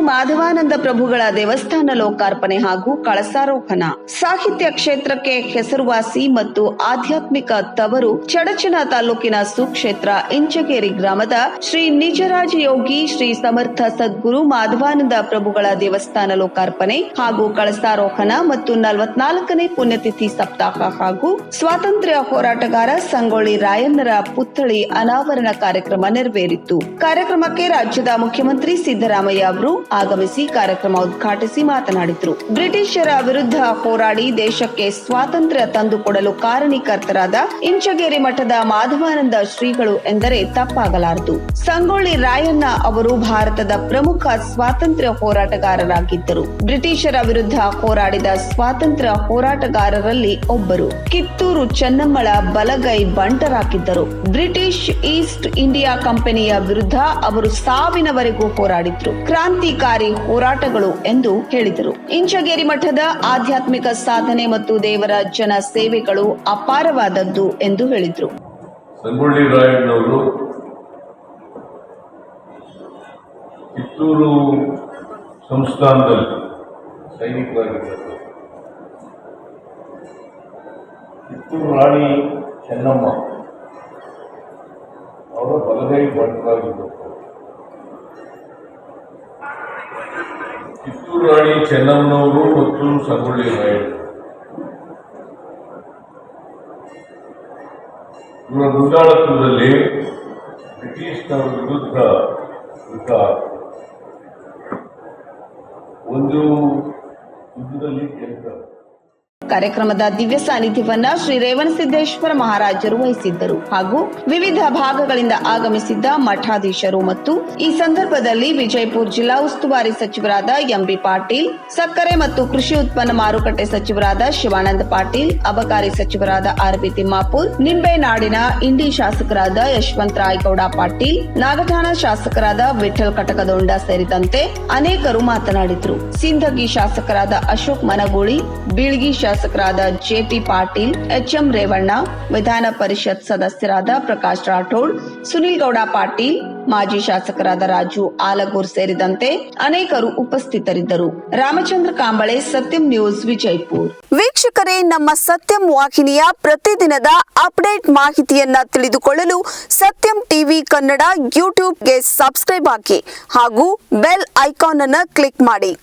ಮಾಧವಾನಂದ ಪ್ರಭುಗಳ ದೇವಸ್ಥಾನ ಲೋಕಾರ್ಪಣೆ ಹಾಗೂ ಕಳಸಾರೋಹಣ. ಸಾಹಿತ್ಯ ಕ್ಷೇತ್ರಕ್ಕೆ ಹೆಸರುವಾಸಿ ಮತ್ತು ಆಧ್ಯಾತ್ಮಿಕ ತವರು ಚಡಚನ ತಾಲೂಕಿನ ಸುಕ್ಷೇತ್ರ ಇಂಚಗೇರಿ ಗ್ರಾಮದ ಶ್ರೀ ನಿಜರಾಜ ಯೋಗಿ ಶ್ರೀ ಸಮರ್ಥ ಸದ್ಗುರು ಮಾಧವಾನಂದ ಪ್ರಭುಗಳ ದೇವಸ್ಥಾನ ಲೋಕಾರ್ಪಣೆ ಹಾಗೂ ಕಳಸಾರೋಹಣ ಮತ್ತು ನಲವತ್ನಾಲ್ಕನೇ ಪುಣ್ಯತಿಥಿ ಸಪ್ತಾಹ ಹಾಗೂ ಸ್ವಾತಂತ್ರ್ಯ ಹೋರಾಟಗಾರ ಸಂಗೊಳ್ಳಿ ರಾಯಣ್ಣರ ಪುತ್ಥಳಿ ಅನಾವರಣ ಕಾರ್ಯಕ್ರಮ ನೆರವೇರಿತು. ಕಾರ್ಯಕ್ರಮಕ್ಕೆ ರಾಜ್ಯದ ಮುಖ್ಯಮಂತ್ರಿ ಸಿದ್ದರಾಮಯ್ಯ ಅವರು ಆಗಮಿಸಿ ಕಾರ್ಯಕ್ರಮ ಉದ್ಘಾಟಿಸಿ ಮಾತನಾಡಿದರು. ಬ್ರಿಟಿಷರ ವಿರುದ್ಧ ಹೋರಾಡಿ ದೇಶಕ್ಕೆ ಸ್ವಾತಂತ್ರ್ಯ ತಂದುಕೊಡಲು ಕಾರಣೀಕರ್ತರಾದ ಇಂಚಗೇರಿ ಮಠದ ಮಾಧವಾನಂದ ಶ್ರೀಗಳು ಎಂದರೆ ತಪ್ಪಾಗಲಾರದು. ಸಂಗೊಳ್ಳಿ ರಾಯಣ್ಣ ಅವರು ಭಾರತದ ಪ್ರಮುಖ ಸ್ವಾತಂತ್ರ್ಯ ಹೋರಾಟಗಾರರಾಗಿದ್ದರು. ಬ್ರಿಟಿಷರ ವಿರುದ್ಧ ಹೋರಾಡಿದ ಸ್ವಾತಂತ್ರ್ಯ ಹೋರಾಟಗಾರರಲ್ಲಿ ಒಬ್ಬರು. ಕಿತ್ತೂರು ಚೆನ್ನಮ್ಮಳ ಬಲಗೈ ಬಂಟರಾಗಿದ್ದರು. ಬ್ರಿಟಿಷ್ ಈಸ್ಟ್ ಇಂಡಿಯಾ ಕಂಪನಿಯ ವಿರುದ್ಧ ಅವರು ಸಾವಿನವರೆಗೂ ಹೋರಾಡಿದ್ರು. ಕ್ರಾಂತಿಕಾರಿ ಹೋರಾಟಗಳು ಎಂದು ಹೇಳಿದರು. ಇಂಚಗೇರಿ ಮಠದ ಆಧ್ಯಾತ್ಮಿಕ ಸಾಧನೆ ಮತ್ತು ದೇವರ ಜನ ಸೇವೆಗಳು ಅಪಾರವಾದದ್ದು ಎಂದು ಹೇಳಿದರು. ರಾಯಣ್ಣವರು ಕಿತ್ತೂರು ಸಂಸ್ಥಾನದಲ್ಲಿ ಸೈನಿಕರಾಗಿದ್ದರು. ಕಿತ್ತೂರು ರಾಣಿ ಚೆನ್ನಮ್ಮ ಅವರ ಬಲಗೈ ಬಂಟರಾಗಿದ್ದರು ರಾಣಿ ಚೆನ್ನಮ್ಮನವರು ಮತ್ತು ಸಂಗೊಳ್ಳಿ ರಾಯಣ್ಣ ಇವರ ಮುಂದಾಳತ್ವದಲ್ಲಿ ಬ್ರಿಟಿಷ್ನವರ ವಿರುದ್ಧ ಯುದ್ಧ. ಒಂದು ಯುದ್ಧದಲ್ಲಿ ಗೆದ್ದರು ಕಾರ್ಯಕ್ರಮದ ದಿವ್ಯ ಸಾನ್ನಿಧ್ಯವನ್ನ ಶ್ರೀ ರೇವಣಸಿದ್ದೇಶ್ವರ ಮಹಾರಾಜರು ವಹಿಸಿದ್ದರು. ಹಾಗೂ ವಿವಿಧ ಭಾಗಗಳಿಂದ ಆಗಮಿಸಿದ್ದ ಮಠಾಧೀಶರು ಮತ್ತು ಈ ಸಂದರ್ಭದಲ್ಲಿ ವಿಜಯಪುರ ಜಿಲ್ಲಾ ಉಸ್ತುವಾರಿ ಸಚಿವರಾದ ಎಂಬಿ ಪಾಟೀಲ್, ಸಕ್ಕರೆ ಮತ್ತು ಕೃಷಿ ಉತ್ಪನ್ನ ಮಾರುಕಟ್ಟೆ ಸಚಿವರಾದ ಶಿವಾನಂದ ಪಾಟೀಲ್, ಅಬಕಾರಿ ಸಚಿವರಾದ ಆರ್ ಬಿ ತಿಮ್ಮಾಪುರ್, ನಿಂಬೆನಾಡಿನ ಇಂಡಿ ಶಾಸಕರಾದ ಯಶವಂತ ರಾಯಗೌಡ ಪಾಟೀಲ್, ನಾಗಠಾಣ ಶಾಸಕರಾದ ವಿಠಲ್ ಕಟಕದೊಂಡ ಸೇರಿದಂತೆ ಅನೇಕರು ಮಾತನಾಡಿದರು. ಸಿಂಧಗಿ ಶಾಸಕರಾದ ಅಶೋಕ್ ಮನಗೂಳಿ, ಬೀಳ್ಗಿ ಶಾಸಕರಾದ ಜೆಪಿ ಪಾಟೀಲ್, ಎಚ್ಎಂ ರೇವಣ್ಣ, ವಿಧಾನ ಪರಿಷತ್ ಸದಸ್ಯರಾದ ಪ್ರಕಾಶ್ ರಾಠೋಡ್, ಸುನಿಲ್ ಗೌಡ ಪಾಟೀಲ್, ಮಾಜಿ ಶಾಸಕರಾದ ರಾಜು ಆಲಗೂರ್ ಸೇರಿದಂತೆ ಅನೇಕರು ಉಪಸ್ಥಿತರಿದ್ದರು. ರಾಮಚಂದ್ರ ಕಾಂಬಳೆ, ಸತ್ಯಂ ನ್ಯೂಸ್ ವಿಜಯಪುರ್. ವೀಕ್ಷಕರೇ, ನಮ್ಮ ಸತ್ಯಂ ವಾಹಿನಿಯ ಪ್ರತಿದಿನದ ಅಪ್ಡೇಟ್ ಮಾಹಿತಿಯನ್ನ ತಿಳಿದುಕೊಳ್ಳಲು ಸತ್ಯಂ ಟಿವಿ ಕನ್ನಡ ಯೂಟ್ಯೂಬ್ಗೆ ಸಬ್ಸ್ಕ್ರೈಬ್ ಹಾಕಿ ಹಾಗೂ ಬೆಲ್ ಐಕಾನ್ ಅನ್ನು ಕ್ಲಿಕ್ ಮಾಡಿ.